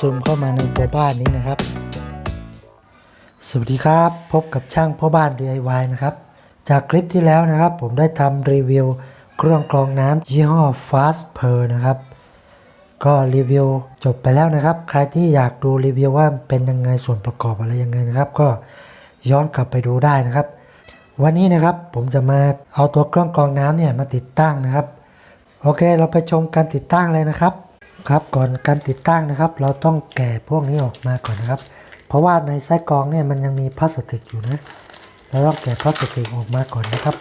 ซูมเข้ามาในตัวบ้านนี้นะครับ สวัสดีครับพบกับช่างพ่อบ้าน DIY นะครับ จากคลิปที่แล้วนะครับ ผมได้ทำรีวิวเครื่องกรองน้ำยี่ห้อ Fast p e r นะครับ ก็รีวิวจบไปแล้วนะครับ ใครที่อยากดูรีวิวว่าเป็นยังไงส่วนประกอบอะไรยังไงนะครับ ก็ย้อนกลับไปดูได้นะครับ วันนี้นะครับผมจะมาเอาตัวเครื่องกรองน้ำเนี่ยมาติดตั้งนะครับ โอเค เราไปชมการติดตั้งเลยนะครับ ครับก่อนการติดตั้งนะครับ เราต้องแกะพวกนี้ออกมาก่อนนะครับ เพราะว่าในไส้กรองเนี่ยมันยังมีพลาสติกอยู่นะเราต้องแกะพลาสติกออกมาก่อนนะครับ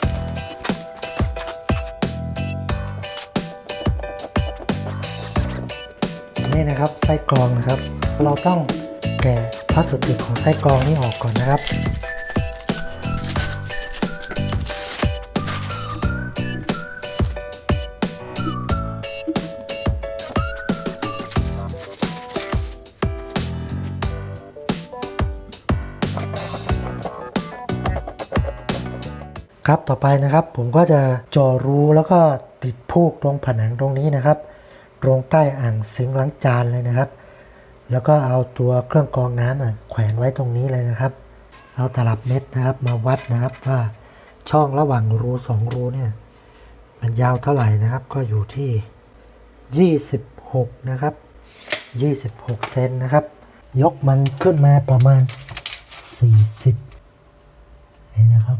นี่นะครับไส้กรองนะครับ เราต้องแกะพลาสติกของไส้กรองนี้ออกก่อนนะครับ ครับต่อไปนะครับ ผมก็จะเจาะรูแล้วก็ติดพูกตรงผนังตรงนี้นะครับ ตรงใต้อ่างซิงล้างจานเลยนะครับ แล้วก็เอาตัวเครื่องกรองน้ำแขวนไว้ตรงนี้เลยนะครับ เอาตลับเม็ดนะครับมาวัดนะครับว่าช่องระหว่างรูสองรูเนี่ยมันยาวเท่าไหร่นะครับก็อยู่ที่ 26 นะครับ 26 เซนนะครับ ยกมันขึ้นมาประมาณ 40 นี่นะครับ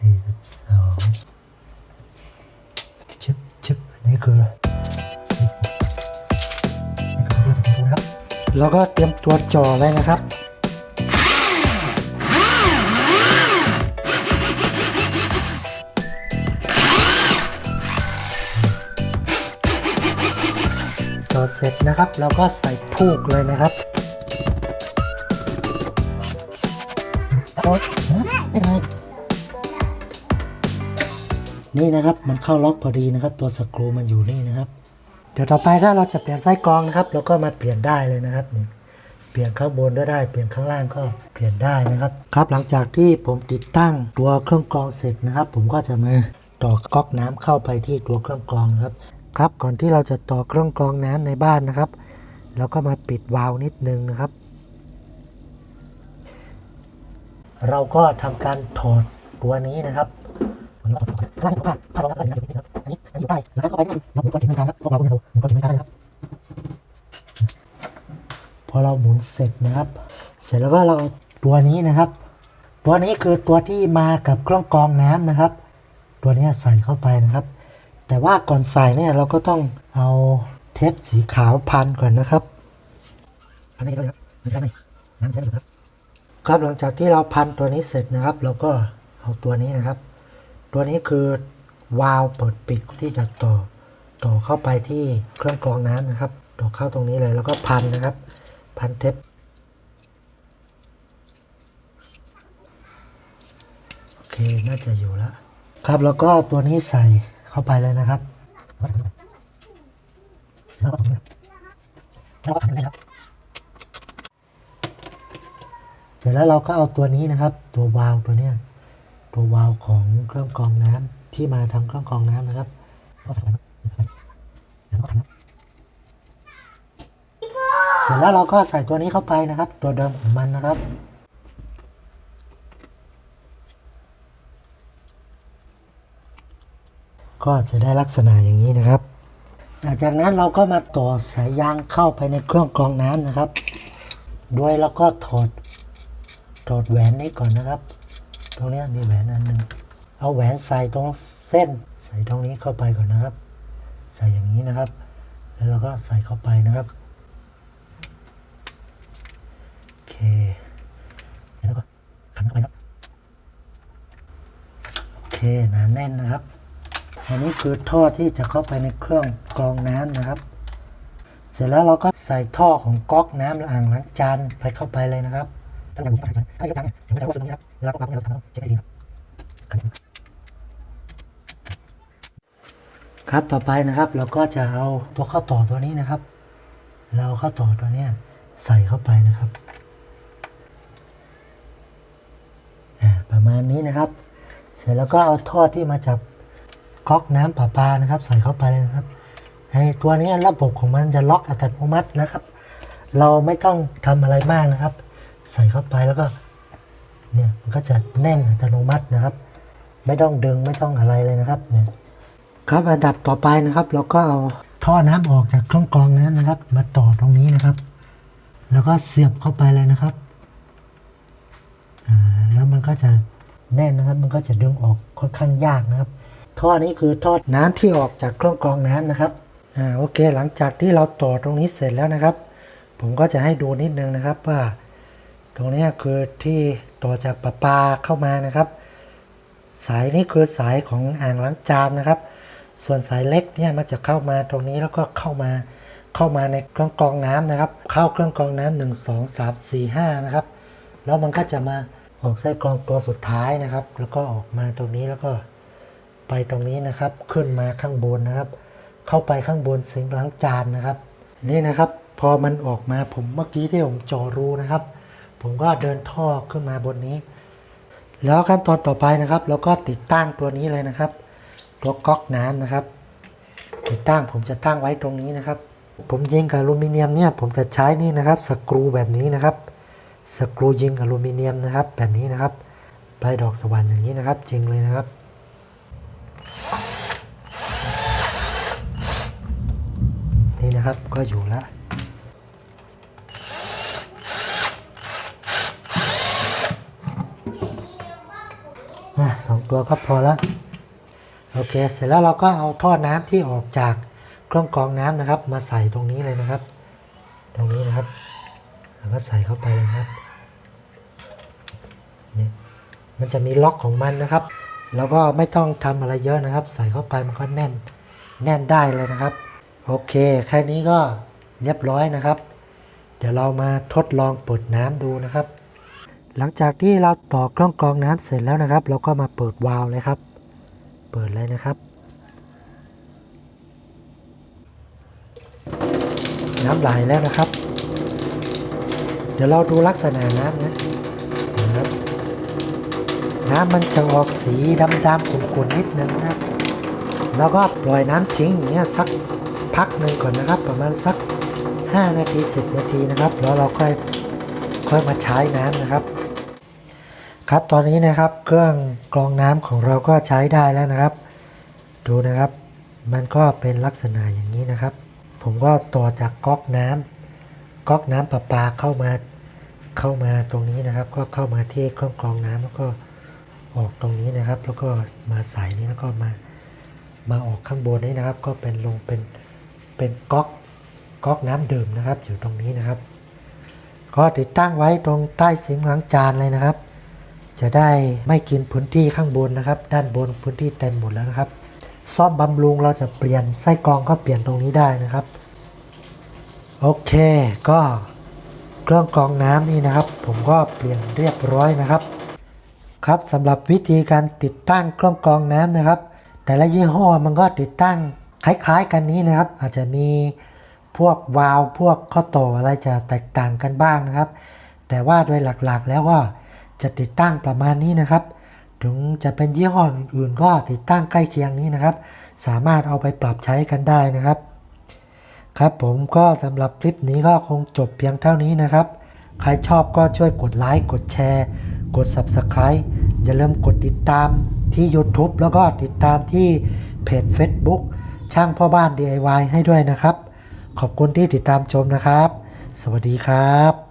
สี่สิบสองชิบชิบอั นนี้คือนี่คือเรื่องของนะครับแล้วก็เตรียมตัวจ่อเลยนะครับจ่อเสร็จนะครับเราก็ใส่พูกเลยนะครับโอ๊ยฮะไม่ไร นี่นะครับมันเข้าล็อกพอดีนะครับ ตัวสกรูมันอยู่นี่นะครับ เดี๋ยวต่อไปถ้าเราจะเปลี่ยนไส้กรองนะครับเราก็มาเปลี่ยนได้เลยนะครับนี่เปลี่ยนข้างบนก็ได้เปลี่ยนข้างล่างก็เปลี่ยนได้นะครับ ครับหลังจากที่ผมติดตั้งตัวเครื่องกรองเสร็จนะครับ ผมก็จะมาต่อก๊อกน้ำเข้าไปที่ตัวเครื่องกรองนะครับ ครับก่อนที่เราจะต่อเครื่องกรองน้ำในบ้านนะครับเราก็มาปิดวาล์วนิดนึงนะครับ เราก็ทำการถอดตัวนี้นะครับ ข้างล่างผ้าผ้ารองรับอะไรนะครับอันนี้อันนี้อยู่ใต้แล้วเข้าไปนี่เราหมุนก้อนหินทางครับพวกเราเนี่ยเราหมุนก้อนหินทางได้ครับพอเราหมุนเสร็จนะครับ เสร็จแล้วก็เราเอาตัวนี้นะครับ ตัวนี้คือตัวที่มากับเครื่องกรองน้ำนะครับ ตัวนี้ใส่เข้าไปนะครับ แต่ว่าก่อนใส่เนี่ยเราก็ต้องเอาเทปสีขาวพันก่อนนะครับพันไม่ได้เลยครับไม่ใช่ไหมน้ำใช่ไหมครับครับหลังจากที่เราพันตัวนี้เสร็จนะครับ เราก็เอาตัวนี้นะครับ ตัวนี้คือวาล์วเปิดปิดที่จะต่อ ต่อเข้าไปที่เครื่องกรองน้ำนะครับ ต่อเข้าตรงนี้เลยแล้วก็พันนะครับ พันเทปโอเคน่าจะอยู่แล้วครับแล้วก็ตัวนี้ใส่เข้าไปเลยนะครับแล้วก็ตรงนี้ครับแล้วก็พันเลยครับเสร็จแล้วเราก็เอาตัวนี้นะครับ ตัววาล์วตัวเนี้ย ตัววาล์วของเครื่องกรองน้ำที่มาทำเครื่องกรองน้ำนะครับก็ส่ไปครับใส่ไปแล้วก็ขันครับเสร็จแล้วเราก็ใส่ตัวนี้เข้าไปนะครับ ตัวเดิมของมันนะครับก็จะได้ลักษณะอย่างนี้นะครับ จากนั้นเราก็มาต่อสายยางเข้าไปในเครื่องกรองน้ำนะครับโดยเราก็ถอดถอดแหวนนี้ก่อนนะครับ ตรงนี้มีแหวนอันหนึ่งเอาแหวนใส่ตรงเส้น ใส่ตรงนี้เข้าไปก่อนนะครับ ใส่อย่างนี้นะครับ แล้วเราก็ใส่เข้าไปนะครับโอเคเสร็จแล้วก็ขันเข้าไปครับโอเคหนาแน่นนะครับ อันนี้คือท่อที่จะเข้าไปในเครื่องกรองน้ำนะครับ เสร็จแล้วเราก็ใส่ท่อของก๊อกน้ำอ่างล้างจานไปเข้าไปเลยนะครับ ต้องอย่างนี้ให้ยกตังค์อย่าไม่ใช่ว่าสมมติครับเวลาก๊อกนี้เราทำเราเช็คให้ดีครับครับต่อไปนะครับเราก็จะเอาตัวข้อต่อตัวนี้นะครับ เราข้อต่อตัวเนี้ยใส่เข้าไปนะครับประมาณนี้นะครับ เสร็จแล้วก็เอาท่อที่มาจากก๊อกน้ำประปานะครับ ใส่เข้าไปเลยนะครับไอตัวนี้ระบบของมันจะล็อกอัตโนมัตินะครับ เราไม่ต้องทำอะไรมากนะครับ ใส่เข้าไปแล้วก็เนี่ยมันก็จะแน่นอัตโนมัตินะครับ ไม่ต้องดึงไม่ต้องอะไรเลยนะครับเนี่ยครับอันดับต่อไปนะครับ เราก็เอาท่อน้ำออกจากเครื่องกรองน้ำนะครับ มาต่อตรงนี้นะครับ แล้วก็เสียบเข้าไปเลยนะครับอ่าแล้วมันก็จะแน่นนะครับ มันก็จะดึงออกค่อนข้างยากนะครับ ท่อนี้คือท่อน้ำที่ออกจากเครื่องกรองน้ำนะครับอ่าโอเค หลังจากที่เราต่อตรงนี้เสร็จแล้วนะครับ ผมก็จะให้ดูนิดนึงนะครับว่า ตรงนี้คือที่ต่อจากประปาเข้ามานะครับ สายนี้คือสายของอ่างล้างจานนะครับ ส่วนสายเล็กเนี่ยมันจะเข้ามาตรงนี้แล้วก็เข้ามาเข้ามาในเครื่องกรองน้ำนะครับ เข้าเครื่องกรองน้ำหนึ่งสองสามสี่ห้านะครับ แล้วมันก็จะมาออกไส้กรองตัวสุดท้ายนะครับ แล้วก็ออกมาตรงนี้แล้วก็ไปตรงนี้นะครับ ขึ้นมาข้างบนนะครับ เข้าไปข้างบนซิงล้างจานนะครับนี่นะครับ พอมันออกมาผมเมื่อกี้ที่ผมเจอรูนะครับ ผมก็เดินท่อขึ้นมาบนนี้ แล้วขั้นตอนต่อไปนะครับเราก็ติดตั้งตัวนี้เลยนะครับ ตัวก๊อกน้ำนะครับ ติดตั้งผมจะตั้งไว้ตรงนี้นะครับ ผมยิงกับอลูมิเนียมเนี่ยผมจะใช้นี่นะครับสกรูแบบนี้นะครับสกรูยิงอลูมิเนียมนะครับ แบบนี้นะครับปลายดอกสว่านอย่างนี้นะครับยิงเลยนะครับนี่นะครับก็อยู่แล้ว อะสองตัวก็พอแล้วโอเค เสร็จแล้วเราก็เอาท่อน้ำที่ออกจากเครื่องกรองน้ำนะครับ มาใส่ตรงนี้เลยนะครับ ตรงนี้นะครับแล้วก็ใส่เข้าไปเลยครับนี่มันจะมีล็อกของมันนะครับ แล้วก็ไม่ต้องทำอะไรเยอะนะครับ ใส่เข้าไปมันก็แน่นแน่นได้เลยนะครับ โอเค แค่นี้ก็เรียบร้อยนะครับ เดี๋ยวเรามาทดลองเปิดน้ำดูนะครับ หลังจากที่เราต่อเครื่องกรองน้ำเสร็จแล้วนะครับ เราก็มาเปิดวาล์วเลยครับ เปิดเลยนะครับ น้ำไหลแล้วนะครับ เดี๋ยวเราดูลักษณะน้ำนะนะครับน้ำมันจะออกสีดำๆขุ่นๆนิดนึงนะครับ แล้วก็ปล่อยน้ำทิ้งอย่างเงี้ยสักพักหนึ่งก่อนนะครับ ประมาณสัก 5 นาที 10 นาทีนะครับ แล้วเราค่อยค่อยมาใช้น้ำนะครับ ครับตอนนี้นะครับเครื่องกรองน้ำของเราก็ใช้ได้แล้วนะครับ ดูนะครับ มันก็เป็นลักษณะอย่างนี้นะครับ ผมก็ต่อจากก๊อกน้ำก๊อกน้ำประปาเข้ามาเข้ามาตรงนี้นะครับ ก็เข้ามาที่เครื่องกรองน้ำแล้วก็ออกตรงนี้นะครับ แล้วก็มาใส่นี้แล้วก็มามาออกข้างบนนี้นะครับ ก็เป็นลงเป็นเป็นก๊อกก๊อกน้ำดื่มนะครับ อยู่ตรงนี้นะครับ ก็ติดตั้งไว้ตรงใต้ซิงค์ล้างจานเลยนะครับ จะได้ไม่กินพื้นที่ข้างบนนะครับ ด้านบนพื้นที่เต็มหมดแล้วนะครับ ซ่อมบำรุงเราจะเปลี่ยนไส้กรองก็เปลี่ยนตรงนี้ได้นะครับ โอเคก็เครื่องกรองน้ำนี่นะครับ ผมก็เปลี่ยนเรียบร้อยนะครับ ครับสำหรับวิธีการติดตั้งเครื่องกรองน้ำนะครับ แต่ละยี่ห้อมันก็ติดตั้งคล้ายๆกันนี้นะครับ อาจจะมีพวกวาล์วพวกข้อต่ออะไรจะแตกต่างกันบ้างนะครับ แต่ว่าโดยหลักๆ แล้วก็ จะติดตั้งประมาณนี้นะครับ ถึงจะเป็นยี่ห้ออื่นก็ติดตั้งใกล้เคียงนี้นะครับ สามารถเอาไปปรับใช้กันได้นะครับ ครับผมก็สำหรับคลิปนี้ก็คงจบเพียงเท่านี้นะครับ ใครชอบก็ช่วยกดไลค์กดแชร์ กด Subscribe อย่าลืมกดติดตามที่ YouTube แล้วก็ติดตามที่เพจ Facebook ช่างพ่อบ้าน DIY ให้ด้วยนะครับ ขอบคุณที่ติดตามชมนะครับ สวัสดีครับ